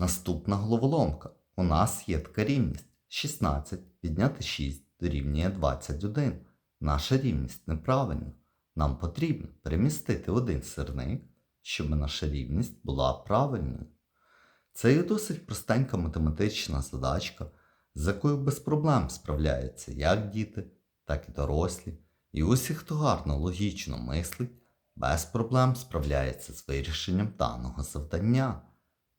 Наступна головоломка. У нас є така рівність. 16 відняти 6 дорівнює 21. Наша рівність неправильна. Нам потрібно перемістити один сирник, щоб наша рівність була правильною. Це є досить простенька математична задачка, з якою без проблем справляються як діти, так і дорослі. І усі, хто гарно логічно мислить, без проблем справляється з вирішенням даного завдання.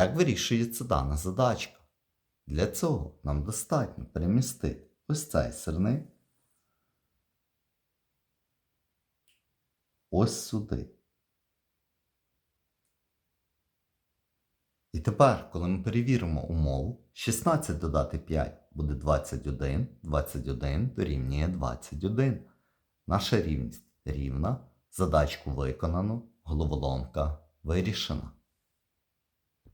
Як вирішується дана задачка? Для цього нам достатньо перемістити ось цей сирник ось сюди. І тепер, коли ми перевіримо умову, 16 додати 5 буде 21, 21 дорівнює 21. Наша рівність рівна, задачку виконано, головоломка вирішена.